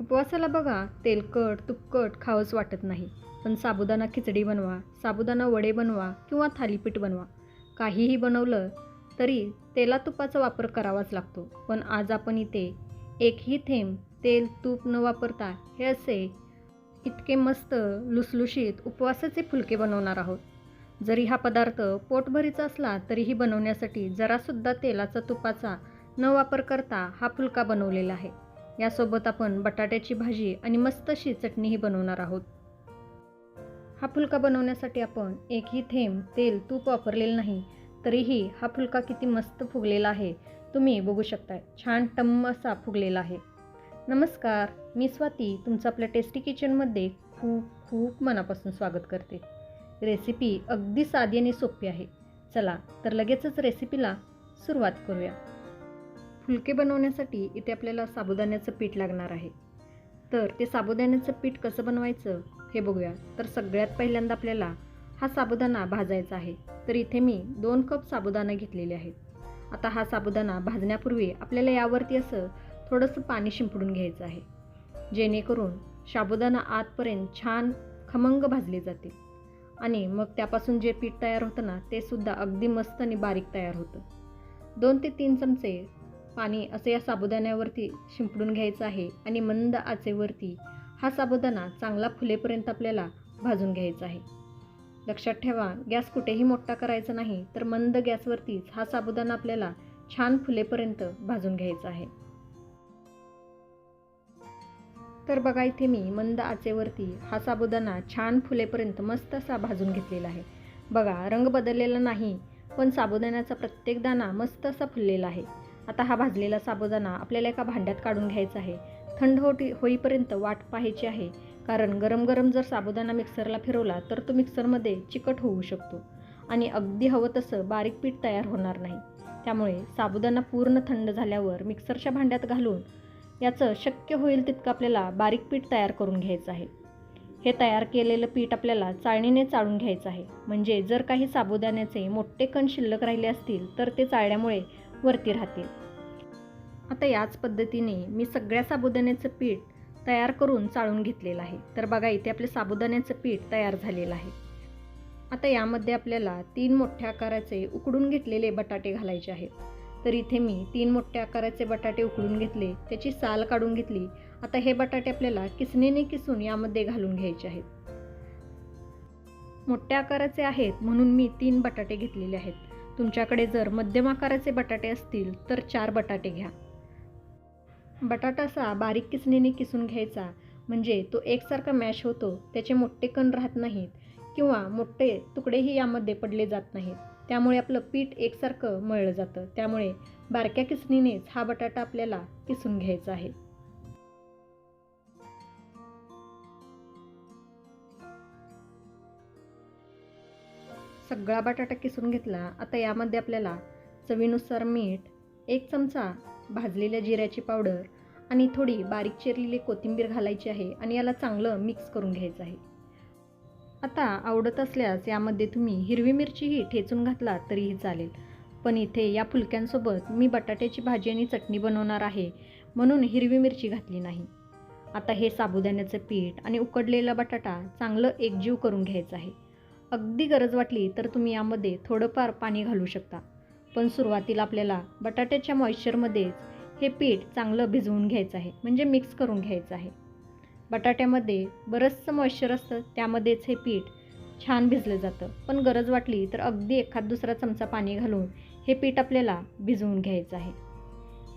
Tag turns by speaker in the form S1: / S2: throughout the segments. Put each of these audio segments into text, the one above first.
S1: उपवासाला बघा तेलकट तुपकट खावंच वाटत नाही. पण साबुदाणा खिचडी बनवा साबुदाणा वडे बनवा किंवा थालीपीठ बनवा. काहीही बनवलं तरी तेला तुपाचा वापर करावाच लागतो. पण आज आपण इथे एकही थेंब तेल तूप न वापरता हे असे इतके मस्त लुसलुशीत उपवासाचे फुलके बनवणार आहोत. जरी हा पदार्थ पोटभरीचा असला तरीही बनवण्यासाठी जरासुद्धा तेलाचा तुपाचा न वापर करता हा फुलका बनवलेला आहे. यासोबत आपण बटाट्याची भाजी आणि मस्त अशी चटणीही बनवणार आहोत. हा फुलका बनवण्यासाठी आपण एकही थेंब तेल तूप वापरलेलं नाही तरीही हा फुलका किती मस्त फुगलेला आहे तुम्ही बघू शकताय. छान टम्म असा फुगलेला आहे. नमस्कार मी स्वाती तुमचं आपल्या टेस्टी किचनमध्ये खूप खूप मनापासून स्वागत करते. रेसिपी अगदी साधी आणि सोपी आहे. चला तर लगेचच रेसिपीला सुरुवात करूया. फुलके बनवण्यासाठी इथे आपल्याला साबुदाण्याचं पीठ लागणार आहे. तर ते साबुदाण्याचं पीठ कसं बनवायचं हे बघूया. तर सगळ्यात पहिल्यांदा आपल्याला हा साबुदाणा भाजायचा आहे. तर इथे मी दोन कप साबुदाणा घेतलेले आहेत. आता हा साबुदाणा भाजण्यापूर्वी आपल्याला यावरती असं थोडंसं पाणी शिंपडून घ्यायचं आहे. जेणेकरून साबुदाणा आतपर्यंत छान खमंग भाजले जातील. आणि मग त्यापासून जे पीठ तयार होतं ना ते सुद्धा अगदी मस्त आणि बारीक तयार होतं. दोन ते तीन चमचे पाणी असं या साबुदाण्यावरती शिंपडून घ्यायचं आहे आणि मंद आचेवरती हा साबुदाणा चांगला फुलेपर्यंत आपल्याला भाजून घ्यायचा आहे. लक्षात ठेवा गॅस कुठेही मोठा करायचा नाही तर मंद गॅसवरतीच हा साबुदाणा आपल्याला छान फुलेपर्यंत भाजून घ्यायचा आहे. तर बघा इथे मी मंद आचेवरती हा साबुदाणा छान फुलेपर्यंत मस्त असा भाजून घेतलेला आहे. बघा रंग बदललेला नाही पण साबुदाण्याचा प्रत्येक दाणा मस्त असा फुललेला आहे. आता हा भाजलेला साबुदाणा आपल्याला एका भांड्यात काढून घ्यायचा आहे. थंड होटी होईपर्यंत वाट पाहायची आहे. कारण गरम गरम जर साबुदाणा मिक्सरला फिरवला तर तो मिक्सरमध्ये चिकट होऊ शकतो आणि अगदी हवं तसं बारीक पीठ तयार होणार नाही. त्यामुळे साबुदाणा पूर्ण थंड झाल्यावर मिक्सरच्या भांड्यात घालून याचं शक्य होईल तितकं आपल्याला बारीक पीठ तयार करून घ्यायचं आहे. हे तयार केलेलं पीठ आपल्याला चाळणीने चाळून घ्यायचं आहे. म्हणजे जर काही साबुदाण्याचे मोठे कण शिल्लक राहिले असतील तर ते चाळण्यामुळे वरती राहतील. आता याच पद्धतीने मी सगळ्या साबुदाण्याचं पीठ तयार करून चाळून घेतलेलं आहे. तर बघा इथे आपले साबुदाण्याचं पीठ तयार झालेलं आहे. आता यामध्ये आपल्याला तीन मोठ्या आकाराचे उकडून घेतलेले बटाटे घालायचे आहेत. तर इथे मी तीन मोठ्या आकाराचे बटाटे उकडून घेतले त्याची साल काढून घेतली. आता हे बटाटे आपल्याला किसणीने किसून यामध्ये घालून घ्यायचे आहेत. मोठ्या आकाराचे आहेत म्हणून मी तीन बटाटे घेतलेले आहेत. तुमच्याकडे जर मध्यम आकाराचे बटाटे असतील तर चार बटाटे घ्या. बटाटा असा बारीक किसणीने किसून घ्यायचा म्हणजे तो एकसारखा मॅश होतो त्याचे मोठे कण राहत नाहीत किंवा मोठे तुकडेही यामध्ये पडले जात नाहीत. त्यामुळे आपलं पीठ एकसारखं मळलं जातं. त्यामुळे बारक्या किसणीनेच हा बटाटा आपल्याला किसून घ्यायचा आहे. सगळा बटाटा किसून घेतला आता यामध्ये आपल्याला चवीनुसार मीठ एक चमचा भाजलेल्या जिऱ्याची पावडर आणि थोडी बारीक चिरलेली कोथिंबीर घालायची आहे आणि याला चांगलं मिक्स करून घ्यायचं आहे. आता आवडत असल्यास यामध्ये तुम्ही हिरवी मिरचीही ठेचून घातला तरीही चालेल पण इथे या फुलक्यांसोबत मी बटाट्याची भाजी आणि चटणी बनवणार आहे म्हणून हिरवी मिरची घातली नाही. आता हे साबुदाण्याचं पीठ आणि उकडलेला बटाटा चांगलं एकजीव करून घ्यायचं आहे. अगदी गरज वाटली तर तुम्ही यामध्ये थोडंफार पाणी घालू शकता. पण सुरुवातीला आपल्याला बटाट्याच्या मॉइश्चरमध्येच हे पीठ चांगलं भिजवून घ्यायचं आहे म्हणजे मिक्स करून घ्यायचं आहे. बटाट्यामध्ये बरंचसं मॉइश्चर असतं त्यामध्येच हे पीठ छान भिजलं जातं. पण गरज वाटली तर अगदी एखाद दुसरा चमचा पाणी घालून हे पीठ आपल्याला भिजवून घ्यायचं आहे.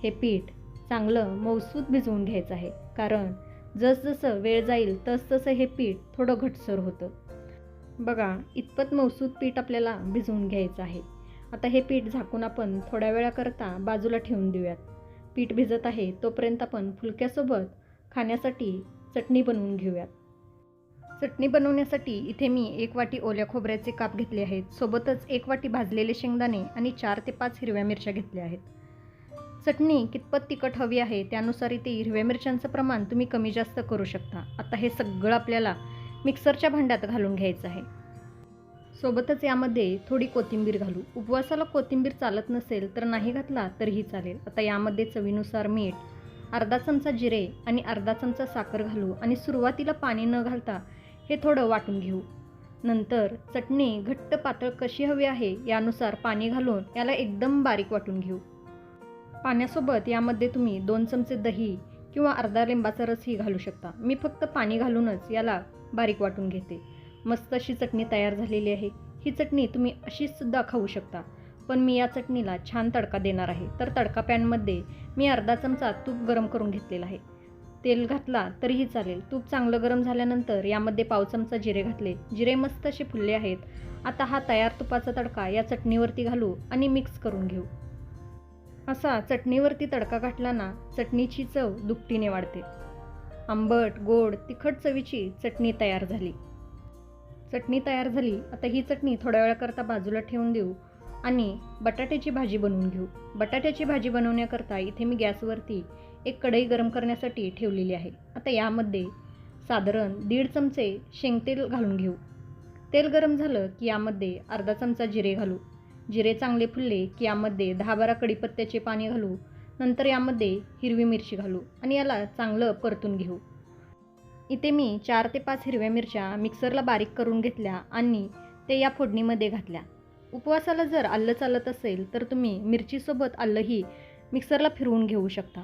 S1: हे पीठ चांगलं मौसूत भिजवून घ्यायचं आहे कारण जसजसं वेळ जाईल तसतसं हे पीठ थोडं घटसर होतं. बघा इतपत मौसूद पीठ आपल्याला भिजवून घ्यायचं आहे. आता हे पीठ झाकून आपण थोड्या वेळाकरता बाजूला ठेवून देऊयात. पीठ भिजत आहे तोपर्यंत आपण फुलक्यासोबत खाण्यासाठी चटणी बनवून घेऊयात. चटणी बनवण्यासाठी इथे मी एक वाटी ओल्या खोबऱ्याचे काप घेतले आहेत. सोबतच एक वाटी भाजलेले शेंगदाणे आणि चार ते पाच हिरव्या मिरच्या घेतल्या आहेत. चटणी कितपत तिखट हवी आहे त्यानुसार इथे हिरव्या मिरच्यांचं प्रमाण तुम्ही कमी जास्त करू शकता. आता हे सगळं आपल्याला मिक्सरच्या भांड्यात घालून घ्यायचं आहे. सोबतच यामध्ये थोडी कोथिंबीर घालू. उपवासाला कोथिंबीर चालत नसेल तर नाही घातला तरीही चालेल. आता यामध्ये चवीनुसार मीठ अर्धा चमचा जिरे आणि अर्धा चमचा साखर घालू आणि सुरुवातीला पाणी न घालता हे थोडं वाटून घेऊ. नंतर चटणी घट्ट पातळ कशी हवी आहे यानुसार पाणी घालून याला एकदम बारीक वाटून घेऊ. पाण्यासोबत यामध्ये तुम्ही दोन चमचे दही किंवा अर्धा लिंबाचा रसही घालू शकता. मी फक्त पाणी घालूनच याला बारीक वाटून घेते. मस्त अशी चटणी तयार झालेली आहे. ही चटणी तुम्ही अशीसुद्धा खाऊ शकता. पण मी या चटणीला छान तडका देणार आहे. तर तडका पॅनमध्ये मी अर्धा चमचा तूप गरम करून घेतलेला आहे. तेल घातला तरीही चालेल. तूप चांगलं गरम झाल्यानंतर यामध्ये पाव चमचा जिरे घातले. जिरे मस्त असे फुलले आहेत. आता हा तयार तुपाचा तडका या चटणीवरती घालू आणि मिक्स करून घेऊ. असा चटणीवरती तडका घातला ना चटणीची चव दुपटीने वाढते. आंबट गोड तिखट चवीची चटणी तयार झाली. चटणी तयार झाली आता ही चटणी थोड्या वेळाकरता बाजूला ठेवून देऊ आणि बटाट्याची भाजी बनवून घेऊ. बटाट्याची भाजी बनवण्याकरता इथे मी गॅसवरती एक कढई गरम करण्यासाठी ठेवलेली आहे. आता यामध्ये साधारण दीड चमचे शेंगतेल घालून घेऊ. तेल गरम झालं की यामध्ये अर्धा चमचा जिरे घालू. जिरे चांगले फुलले की यामध्ये दहा बारा कढीपत्त्याचे पाणी घालू. नंतर यामध्ये हिरवी मिरची घालू आणि याला चांगलं परतून घेऊ. इथे मी चार ते पाच हिरव्या मिरच्या मिक्सरला बारीक करून घेतल्या आणि ते या फोडणीमध्ये घातल्या. उपवासाला जर आलं चालत असेल तर तुम्ही मिरचीसोबत आलंही मिक्सरला फिरवून घेऊ शकता.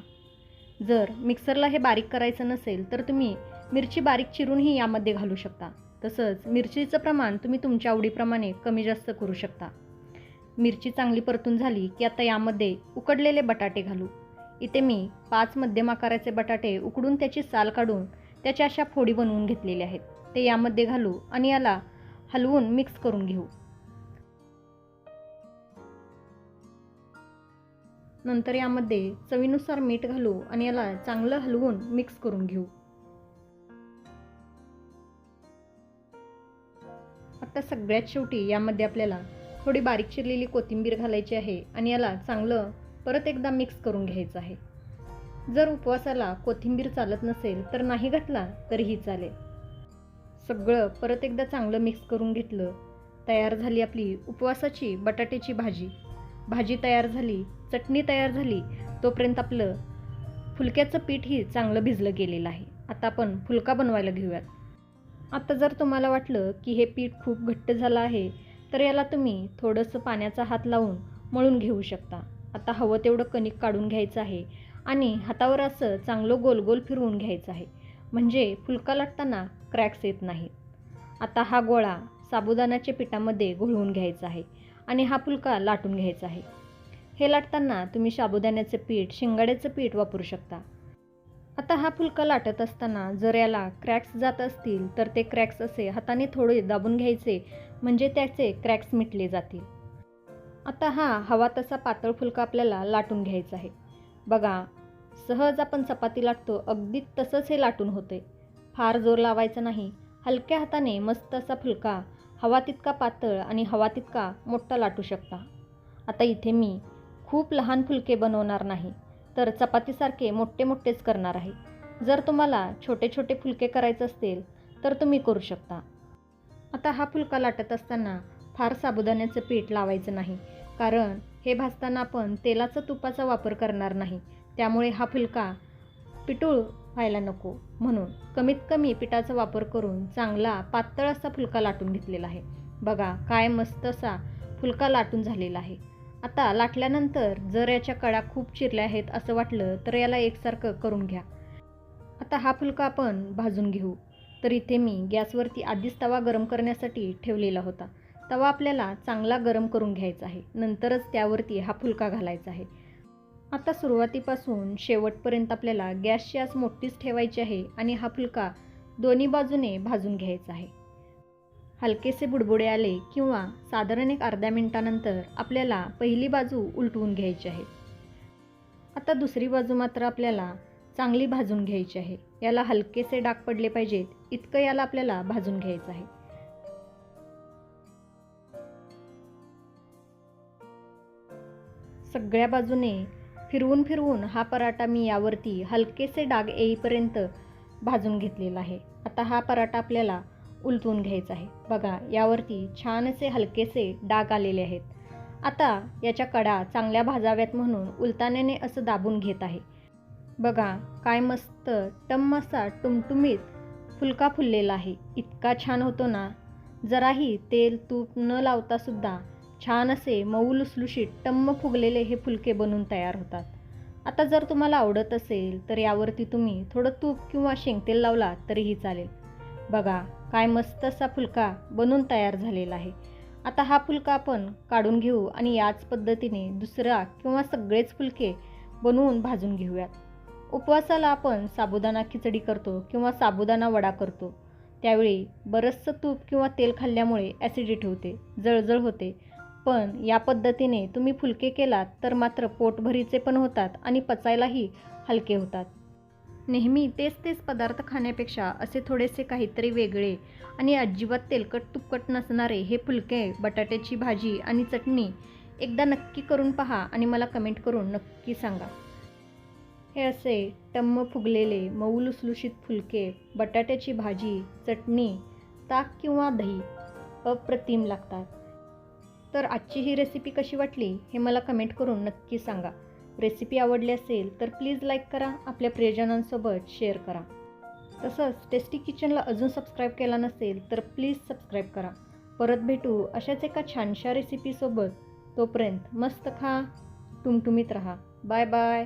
S1: जर मिक्सरला हे बारीक करायचं नसेल तर तुम्ही मिरची बारीक चिरूनही यामध्ये घालू शकता. तसंच मिरचीचं प्रमाण तुम्ही तुमच्या आवडीप्रमाणे कमी जास्त करू शकता. मिरची चांगली परतून झाली की आता यामध्ये उकडलेले बटाटे घालू. इथे मी पाच मध्यम आकाराचे बटाटे उकडून त्याची साल काढून त्याच्या अशा फोडी बनवून घेतलेल्या आहेत. ते यामध्ये घालू आणि याला हलवून मिक्स करून घेऊ. नंतर यामध्ये चवीनुसार मीठ घालू आणि याला चांगलं हलवून मिक्स करून घेऊ. आता सगळ्यात शेवटी यामध्ये आपल्याला थोडी बारीक चिरलेली कोथिंबीर घालायची आहे आणि याला चांगलं परत एकदा मिक्स करून घ्यायचं आहे. जर उपवासाला कोथिंबीर चालत नसेल तर नाही घातला तरीही चालेल. सगळं परत एकदा चांगलं मिक्स करून घेतलं तयार झाली आपली उपवासाची बटाट्याची भाजी. भाजी तयार झाली चटणी तयार झाली तोपर्यंत आपलं फुलक्याचं पीठही चांगलं भिजलं गेलेलं आहे. आता आपण फुलका बनवायला घेऊयात. आता जर तुम्हाला वाटलं की हे पीठ खूप घट्ट झालं आहे तर याला तुम्ही थोडंसं पाण्याचा हात लावून मळून घेऊ शकता. आता हवं तेवढं कणिक काढून घ्यायचं आहे आणि हातावर असं चांगलं गोल गोल फिरवून घ्यायचं आहे. म्हणजे फुलका लाटताना क्रॅक्स येत नाहीत. आता हा गोळा साबुदाण्याच्या पिठामध्ये घोळवून घ्यायचा आहे आणि हा फुलका लाटून घ्यायचा आहे. हे लाटताना तुम्ही साबुदाण्याचं पीठ शिंगाड्याचं पीठ वापरू शकता. आता हा फुलका लाटत असताना जर याला क्रॅक्स जात असतील तर ते क्रॅक्स असे हाताने थोडे दाबून घ्यायचे म्हणजे त्याचे क्रॅक्स मिटले जातील. आता हा हवा तसा पातळ फुलका आपल्याला लाटून घ्यायचा आहे. बघा सहज आपण चपाती लाटतो अगदी तसंच हे लाटून होते. फार जोर लावायचा नाही. हलक्या हाताने मस्त असा फुलका हवा तितका पातळ आणि हवा तितका मोठा लाटू शकता. आता इथे मी खूप लहान फुलके बनवणार नाही तर चपातीसारखे मोठे मोठेच करणार आहे. जर तुम्हाला छोटे छोटे फुलके करायचे असतील तर तुम्ही करू शकता. आता हा फुलका लाटत असताना फार साबुदाण्याचं पीठ लावायचं नाही. कारण हे भाजताना आपण तेलाचा तुपाचा वापर करणार नाही. त्यामुळे हा फुलका पिटूळ व्हायला नको. म्हणून कमीत कमी पिठाचा वापर करून चांगला पातळ असा फुलका लाटून घेतलेला आहे. बघा काय मस्त असा फुलका लाटून झालेला आहे. आता लाटल्यानंतर जर याच्या कडा खूप चिरल्या आहेत असं वाटलं तर याला एकसारखं करून घ्या. आता हा फुलका आपण भाजून घेऊ. तर इथे मी गॅसवरती आधीच तवा गरम करण्यासाठी ठेवलेला होता. तवा आपल्याला चांगला गरम करून घ्यायचा आहे. नंतरच त्यावरती हा फुलका घालायचा आहे. आता सुरुवातीपासून शेवटपर्यंत आपल्याला गॅसची आस मोठीच ठेवायची आहे आणि हा फुलका दोन्ही बाजूने भाजून घ्यायचा आहे. हलकेसे बुडबुडे आले किंवा साधारण एक अर्ध्या मिनटानंतर आपल्याला पहिली बाजू उलटवून घ्यायची आहे. आता दुसरी बाजू मात्र आपल्याला चांगली भाजून घ्यायची आहे. याला हलकेसे डाग पडले पाहिजेत. इतकं याला आपल्याला भाजून घ्यायचं आहे. सगळ्या बाजूने फिरवून फिरवून हा पराठा मी यावरती हलकेसे डाग येईपर्यंत भाजून घेतलेला आहे. आता हा पराठा आपल्याला उलटून घ्यायचा आहे. बघा यावरती छान असे हलकेसे डाग आलेले आहेत. आता याच्या कडा चांगल्या भाजाव्यात म्हणून उलताण्याने असं दाबून घेत आहे. बघा काय मस्त टम असा टुमटुमीत फुलका फुललेला आहे. इतका छान होतो ना? जराही तेल तूप न लावता सुद्धा छान असे मऊ लुसलुशीत टम्म फुगलेले हे फुलके बनवून तयार होतात. आता जर तुम्हाला आवडत असेल तर यावरती तुम्ही थोडं तूप किंवा शेंगतेल लावला तरीही चालेल. बघा काय मस्त असा फुलका बनून तयार झालेला आहे. आता हा फुलका आपण काढून घेऊ आणि याच पद्धतीने दुसरा किंवा सगळेच फुलके बनवून भाजून घेऊयात. उपवासाला आपण साबुदाणा खिचडी करतो किंवा साबुदाणा वडा करतो. त्यावेळी बरंचसं तूप किंवा तेल खाल्ल्यामुळे ॲसिडिटी होते जळजळ होते. पण या पद्धतीने तुम्ही फुलके केलात तर मात्र पोटभरीचे पण होतात आणि पचायलाही हलके होतात. नेहमी तेच तेच पदार्थ खाण्यापेक्षा असे थोडेसे काहीतरी वेगळे आणि अजिबात तेलकट तुपकट नसणारे हे फुलके बटाट्याची भाजी आणि चटणी एकदा नक्की करून पहा आणि मला कमेंट करून नक्की सांगा. हे असे टम्म फुगलेले मऊ लुसलुशीत फुलके बटाट्याची भाजी चटणी ताक किंवा दही अप्रतिम लागतात. तर आजची ही रेसिपी कशी वाटली हे मला कमेंट करून नक्की सांगा. रेसिपी आवडली असेल तर प्लीज लाईक करा आपल्या प्रियजनांसोबत शेअर करा. तसंच टेस्टी किचनला अजून सबस्क्राईब केला नसेल तर प्लीज सबस्क्राईब करा. परत भेटू अशाच एका छानशा रेसिपीसोबत तोपर्यंत मस्त खा टुमटुमीत राहा. Bye bye